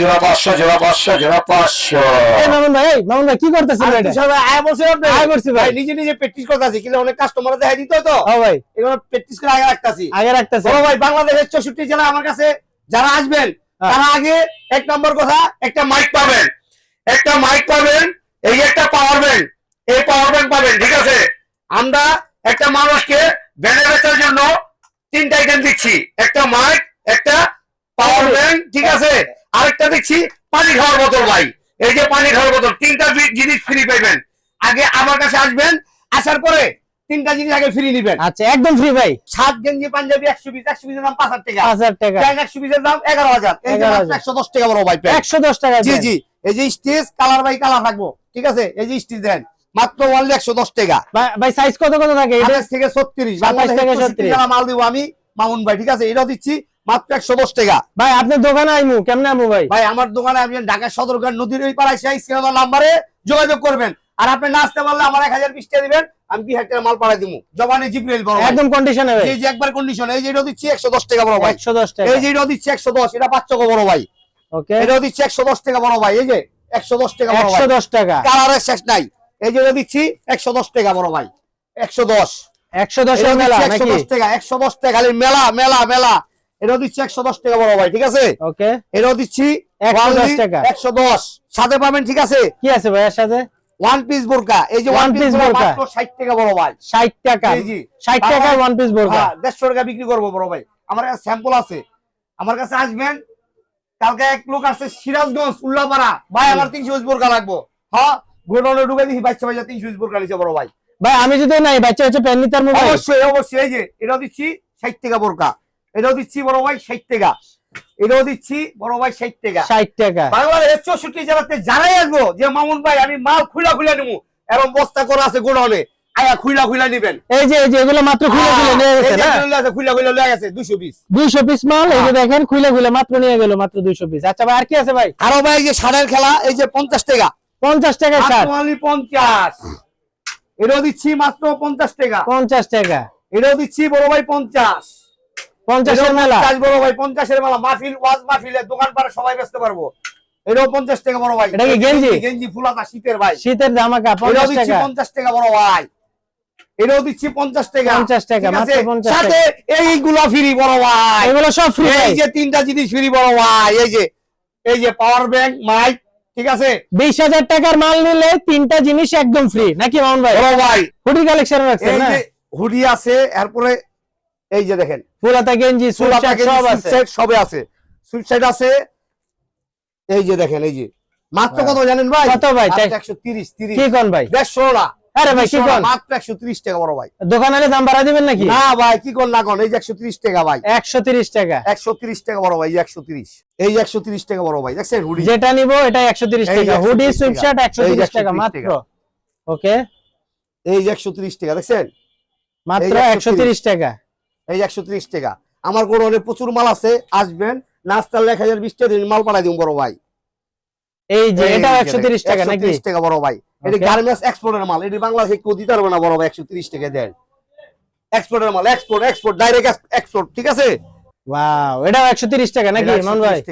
জোড়া পাঁচশো জোড়া পাঁচশো জোড়া পাঁচশো। মামুন ভাই মামুন ভাই কি করতেছেন আর এটা? তুষার ভাই, আয়া বলছে আপনি? আয়া করছি ভাই। ভাই, নিজে নিজে প্র্যাকটিস করতেছি কিন্তু অনেক কাস্টমার দেখা দিত তো। ও ভাই। এগুলো প্র্যাকটিস করে আগে রাখতেছি। আগে রাখতেছে বড় ভাই বাংলাদেশের চৌষট্টি জেলা আমার কাছে যারা আসবেন হ্যাঁ। তারা আগে এক নম্বর কথা একটা মাইক পাবেন। একটা মাইক পাবেন এই একটা পাওয়ার ব্যাংক এই পাওয়ার ব্যাংক পাবেন ঠিক আছে? আমরা একটা মানুষকে ভ্যানে বেচার জন্য তিনটা আইটেম দিচ্ছি। একটা মাইক একটা পাওয়ার ব্যাংক ঠিক আছে? আরেকটা দেখছি পানি খাওয়ার বোতল ভাই। এই যে পানি খাওয়ার বোতল তিনটা জিনিস ফ্রি পাইবেন। আগে আমার কাছে আসবেন আসার পরে তিনটা জিনিস আগে ফ্রি নিবেন। আচ্ছা একদম ফ্রি ভাই। সাত গেঞ্জি পাঞ্জাবি একশো পিস একশো পিসের দাম পাঁচ হাজার টাকা। পাঁচ হাজার টাকা। একশো পিসের দাম এগারো হাজার। এই যে 11,000 একশো দশ টাকা বড় ভাই একশো দশ টাকা জি জি। এই যে স্টেজ কালার বাই কালার থাকব। ঠিক আছে? এই যে স্টেজ দেন। মাত্র ওয়ানলি একশো দশ টাকা। ভাই- ভাই সাইজ কত কত থাকে? থেকে ছত্রিশ। সাতাশ থেকে বাংলাদেশের 36 যারা মাল দিব আমি মামুন ভাই ঠিক আছে? এটাও দিচ্ছি। মাত্র একশো দশ টাকা। ভাই আপনার দোকানে আইমু কেমনে আমু ভাই? ভাই আমার দোকানে আপনি ঢাকা সদরঘাট নদীর ওই পাড়ায় সেই সিনেমার নাম্বারে যোগাযোগ করবেন। আর আপনি না আসতে পারলে আমার এক হাজার বিশ টাকা দিবেন আমি বিশ হাজার মাল পাঠাই দিব জবানে জিব্রাইল বড় একদম কন্ডিশনে ভাই। এই যে একবার কন্ডিশন এই যে এটাও দিচ্ছি একশো দশ টাকা বড় ভাই। একশো দশ টাকা। এই যে এটাও দিচ্ছি একশো দশ এটা পাঁচ টাকা বড় ভাই। ওকে এটাও দিচ্ছি একশো দশ টাকা বড় ভাই। এই যে একশো দশ টাকা একশো দশ টাকা। কালারের শেষ নাই। এই যে এটা দিচ্ছি একশো দশ টাকা বড় ভাই। একশো দশ। একশো দশের মেলা একশো দশ টাকা একশো দশ টাকা। খালি মেলা মেলা মেলা। এটাও দিচ্ছি একশো দশ টাকা বড় ভাই ঠিক আছে? ওকে। এটাও দিচ্ছি একশো দশ সাথে পাবেন ঠিক আছে? কি আছে ভাই এর সাথে? ওয়ান পিস বোরকা। এই যে ওয়ান পিস বোরকা টাকা বড় ভাই। টাকা। জি, ওয়ান পিস বোরকা। হ্যাঁ টাকা বিক্রি করব বড় ভাই। আমার কাছে স্যাম্পল আছে। আমার কাছে আসবেন। কালকে এক লোক আসছে সিরাজগঞ্জ উল্লাপাড়া। ভাই আমার পিস বোরকা লাগবো। হ্যাঁ গোডাউনে ঢুকে দিছি বাইশশো পয়সা তিনশো পিস বোরকা নিচ্ছে বড় ভাই। ভাই আমি যদি নাই বাচ্চা হচ্ছে প্যান? অবশ্যই অবশ্যই এই যে এটাও দিচ্ছি ষাট টাকা বোরকা। এটাও দিচ্ছি বড় ভাই ষাট টাকা। এটাও দিচ্ছি বড় ভাই ষাট টাকা। ষাট টাকা। বাংলাদেশের চৌষট্টি জেলাতে যারাই আসব যে মামুন ভাই আমি মাল খুলা খুলা নিবো এবং বস্তা করা আছে গোডাউনে। আয়া খুলা খুলা নিবেন। এই যে এই যে এগুলো মাত্র খুলে খুলে নিয়ে গেছে না? খুলা খুলা লয়ে গেছে দুশো পিস। দুইশো পিস মাল এই যে দেখেন খুলে খুলে মাত্র নিয়ে গেল মাত্র দুইশো পিস। আচ্ছা ভাই আর কি আছে ভাই? আরও ভাই যে খেলা এই যে পঞ্চাশ টাকা। পঞ্চাশ টাকা মাত্র পঞ্চাশ। দিচ্ছি মাত্র পঞ্চাশ টাকা। পঞ্চাশ টাকা। এটাও দিচ্ছি বড় ভাই পঞ্চাশ। পঞ্চাশের মেলা। পঞ্চাশ বড় ভাই পঞ্চাশের মেলা মাহফিল ওয়াজ মাহফিলের দোকান পারে সবাই বেচতে পারব। এটাও পঞ্চাশ টাকা বড় ভাই। এটা কি গেঞ্জি? গেঞ্জি ফুলাতা শীতের ভাই। শীতের পঞ্চাশ টাকা। পঞ্চাশ বড় ভাই। এটাও দিচ্ছি পঞ্চাশ টাকা। 50 টাকা, ঠিক মাত্র আছে? 50 সাথে এইগুলা ফ্রি বড় ভাই। এগুলো সব ফ্রি এই যে তিনটা জিনিস ফ্রি বড় ভাই। এই যে এই যে পাওয়ার ব্যাংক মাইক ঠিক আছে? বিশ হাজার টাকার মাল নিলে তিনটা জিনিস একদম ফ্রি নাকি মামুন ভাই? বড় ভাই। হুডি কালেকশন হুডি আছে এরপরে এই যে দেখেন ফুলাতা গেঞ্জি সব আছে সবে আছে সুইট আছে এই যে দেখেন এই যে মাত্র কত জানেন ভাই কত ভাই? একশো তিরিশ তিরিশ কি কোন ভাই দেড়শো না আরে ভাই কি কোন মাত্র একশো তিরিশ টাকা বড় ভাই দোকানে দাম বাড়া দিবেন নাকি না ভাই কি কোন না কোন এই যে একশো তিরিশ টাকা ভাই একশো তিরিশ টাকা একশো তিরিশ টাকা বড় ভাই একশো তিরিশ এই যে একশো তিরিশ টাকা বড় ভাই দেখছেন হুডি যেটা নিব এটা একশো তিরিশ এই যে টাকা হুডি 130 সুইপশার্ট টাকা 130 মাত্র ওকে এই যে একশো তিরিশ টাকা দেখছেন মাত্র 130 টাকা এই একশো তিরিশ টাকা। আমার অনেক প্রচুর মাল আছে আসবেন নাস্তার এক হাজার বিশ টাকা দিন মাল পাঠাই দিব বড় ভাই। এই যে এটা এটাও একশো ত্রিশ তিরিশ টাকা নাকি? 130 টাকা বড় ভাই। এটি. গার্মেন্টস এক্সপোর্টের মাল। এটি বাংলাদেশে কেউ দিতে পারবে না বড় ভাই একশো তিরিশ টাকা দেন। এক্সপোর্টের মাল এক্সপোর্ট এক্সপোর্ট ডাইরেক্ট এক্সপোর্ট ঠিক আছে? ওয়াও এটা একশো তিরিশ টাকা নাকি মান ভাই? 130